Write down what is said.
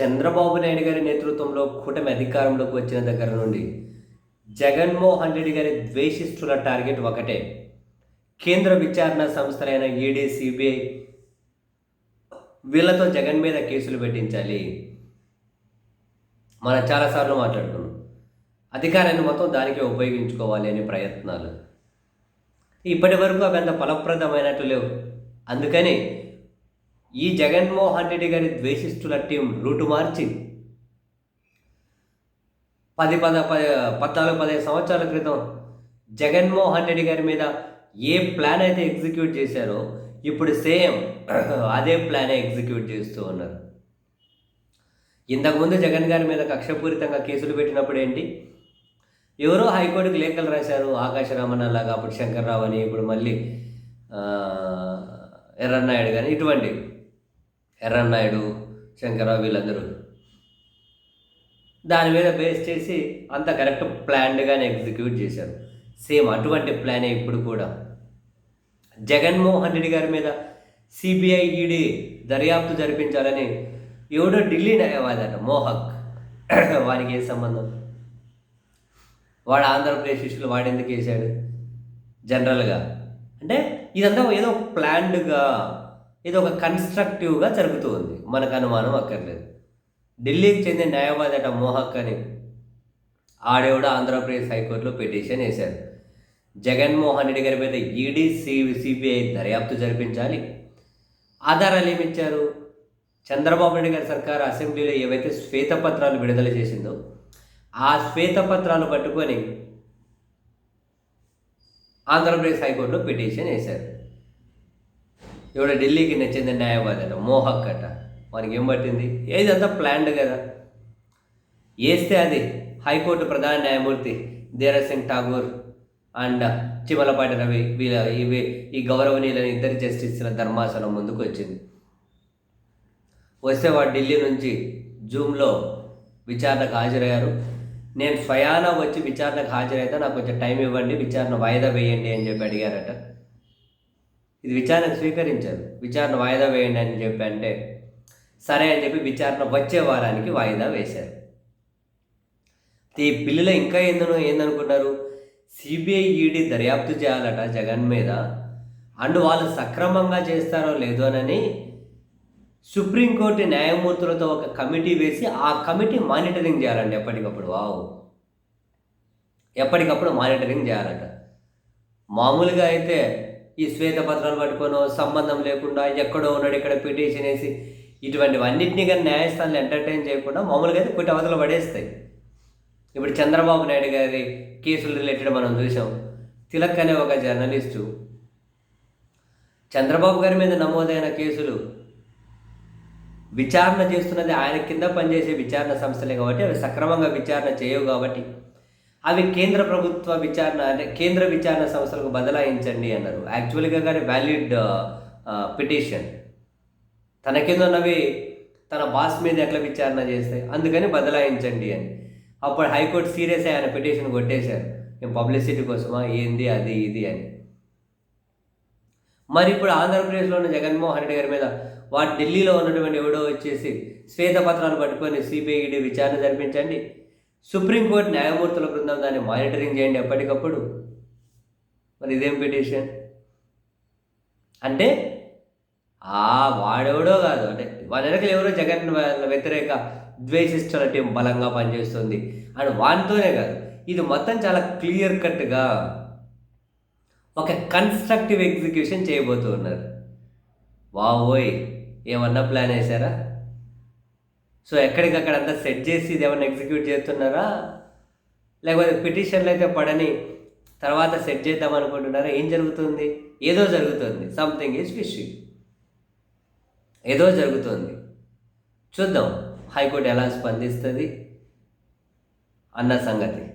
చంద్రబాబు నాయుడు గారి నేతృత్వంలో కూటమి అధికారంలోకి వచ్చిన దగ్గర నుండి జగన్మోహన్ రెడ్డి గారి ద్వేషిస్తున్న టార్గెట్ ఒకటే. కేంద్ర విచారణ సంస్థలైన ఈడీ సిబిఐ వీళ్ళతో జగన్ మీద కేసులు పెట్టించాలి. మనం చాలాసార్లు మాట్లాడుకున్నాం అధికారాన్ని మొత్తం దానికే ఉపయోగించుకోవాలి అనే ప్రయత్నాలు. ఇప్పటి వరకు అవి అంత ఫలప్రదమైనట్టు లేవు. అందుకని ఈ జగన్మోహన్ రెడ్డి గారి ద్వేషిస్తున్న టీం రూటు మార్చి పది పద పది పద్నాలుగు పదిహేను సంవత్సరాల క్రితం జగన్మోహన్ రెడ్డి గారి మీద ఏ ప్లాన్ అయితే ఎగ్జిక్యూట్ చేశారో ఇప్పుడు సేమ్ అదే ప్లానే ఎగ్జిక్యూట్ చేస్తూ ఉన్నారు. ఇంతకుముందు జగన్ గారి మీద కక్షపూరితంగా కేసులు పెట్టినప్పుడు ఏంటి? ఎవరో హైకోర్టుకు లేఖలు రాశారు ఆకాశ రామన్న లాగా అప్పుడు శంకర్రావు అని ఇప్పుడు మళ్ళీ ఎర్రన్నాయుడు కానీ ఇటువంటి ఎర్రన్నాయుడు శంకర వీళ్ళందరూ. దాని మీద బేస్ చేసి అంత కరెక్ట్ ప్లాన్డ్గానే ఎగ్జిక్యూట్ చేశారు. సేమ్ అటువంటి ప్లానే ఇప్పుడు కూడా. జగన్మోహన్ రెడ్డి గారి మీద సిబిఐ ఈడీ దర్యాప్తు జరిపించాలని ఎవడో ఢిల్లీ న్యాయవాదట మోహక్. వానికి ఏ సంబంధం? వాడు ఆంధ్రప్రదేశ్ ఇష్యూలు వాడు ఎందుకు వేశాడు? జనరల్గా. అంటే ఇదంతా ఏదో ప్లాన్డ్గా ఇది ఒక కన్స్ట్రక్టివ్గా జరుగుతూ ఉంది మనకు అనుమానం అక్కర్లేదు. ఢిల్లీకి చెందిన న్యాయవాది అట మోహక్ అని ఆడేవిడ ఆంధ్రప్రదేశ్ హైకోర్టులో పిటిషన్ వేశారు. జగన్మోహన్ రెడ్డి గారి మీద ఈడీ సి సిబిఐ దర్యాప్తు జరిపించాలి. ఆధారాలు ఏమిచ్చారు చంద్రబాబు నాయుడు గారి సర్కారు అసెంబ్లీలో ఏవైతే శ్వేతపత్రాలు విడుదల చేసిందో ఆ శ్వేతపత్రాలు పట్టుకొని ఆంధ్రప్రదేశ్ హైకోర్టులో పిటిషన్ వేశారు. ఇవిడ ఢిల్లీకి నచ్చింది న్యాయవాది అట మోహక్ అట. వానికి ఏం పట్టింది? ఏదంతా ప్లాన్డ్ కదా. వేస్తే అది హైకోర్టు ప్రధాన న్యాయమూర్తి ధీరజ్ సింగ్ ఠాగూర్ అండ్ చిమలపాటి రవి వీళ్ళ ఇవి ఈ గౌరవనీయులని ఇద్దరు జస్టిస్ల ధర్మాసనం ముందుకు వచ్చింది. వస్తే వాడు ఢిల్లీ నుంచి జూమ్లో విచారణకు హాజరయ్యారు. నేను స్వయాన వచ్చి విచారణకు హాజరైతే నాకు కొంచెం టైం ఇవ్వండి విచారణ వాయిదా వేయండి అని చెప్పి అడిగారట. ఇది విచారణ స్వీకరించారు విచారణ వాయిదా వేయండి అని చెప్పి అంటే సరే అని చెప్పి విచారణ వచ్చే వారానికి వాయిదా వేశారు. ఈ బిల్లులో ఇంకా ఏందనో ఏందనుకున్నారు సిబిఐ ఈడీ దర్యాప్తు చేయాలట జగన్ మీద. అండ్ వాళ్ళు సక్రమంగా చేస్తారో లేదోనని సుప్రీంకోర్టు న్యాయమూర్తులతో ఒక కమిటీ వేసి ఆ కమిటీ మానిటరింగ్ చేయాలండి ఎప్పటికప్పుడు. వావ్. ఎప్పటికప్పుడు మానిటరింగ్ చేయాలట. మామూలుగా అయితే ఈ శ్వేతపత్రాలు పట్టుకోనో సంబంధం లేకుండా ఎక్కడో ఉన్నాడు ఇక్కడ పిటిషన్ వేసి ఇటువంటివన్నింటినీ కానీ న్యాయస్థానాలు ఎంటర్టైన్ చేయకుండా మామూలుగా అయితే పుట్టి అవతల పడేస్తాయి. ఇప్పుడు చంద్రబాబు నాయుడు గారి కేసులు రిలేటెడ్ మనం చూసాం. తిలక్ అనే ఒక జర్నలిస్టు చంద్రబాబు గారి మీద నమోదైన కేసులు విచారణ చేస్తున్నది ఆయన కింద పనిచేసే విచారణ సంస్థలే కాబట్టి అవి సక్రమంగా విచారణ చేయవు కాబట్టి అవి కేంద్ర ప్రభుత్వ విచారణ అంటే కేంద్ర విచారణ సంస్థలకు బదలాయించండి అన్నారు. యాక్చువల్గా కానీ వ్యాలిడ్ పిటిషన్ uh, uh, తన కింద ఉన్నవి తన బాస్ మీద ఎట్లా విచారణ చేస్తాయి అందుకని బదలాయించండి అని. అప్పుడు హైకోర్టు సీరియస్ ఆయన పిటిషన్ కొట్టేశారు. మేము పబ్లిసిటీ కోసమా? ఏంది అది ఇది అని. మరి ఇప్పుడు ఆంధ్రప్రదేశ్లో ఉన్న జగన్మోహన్ రెడ్డి గారి మీద వాడు ఢిల్లీలో ఉన్నటువంటి ఎవడో వచ్చేసి శ్వేతపత్రాలు పట్టుకొని సిబిఐడి విచారణ జరిపించండి. సుప్రీంకోర్టు న్యాయమూర్తుల బృందం దాన్ని మానిటరింగ్ చేయండి ఎప్పటికప్పుడు. మరి ఇదేం పిటిషన్? అంటే ఆ వాడెవడో కాదు. అంటే వాళ్ళ వెనకలు ఎవరో జగన్ వ్యతిరేక ద్వేషిస్తున్న టీం బలంగా పనిచేస్తుంది అండ్ వానితోనే కాదు. ఇది మొత్తం చాలా క్లియర్ కట్గా ఒక కన్స్ట్రక్టివ్ ఎగ్జిక్యూషన్ చేయబోతూ ఉన్నారు వావోయ్ ఏమన్నా ప్లాన్ వేశారా? సో ఎక్కడికక్కడ అంతా సెట్ చేసి ఇది ఏమైనా ఎగ్జిక్యూట్ చేస్తున్నారా? లేకపోతే పిటిషన్లు అయితే పడని తర్వాత సెట్ చేద్దాం అనుకుంటున్నారా? ఏం జరుగుతుంది? ఏదో జరుగుతుంది. సంథింగ్ ఈజ్ ఫిషింగ్ ఏదో జరుగుతుంది. చూద్దాం హైకోర్టు ఎలా స్పందిస్తుంది అన్న సంగతి.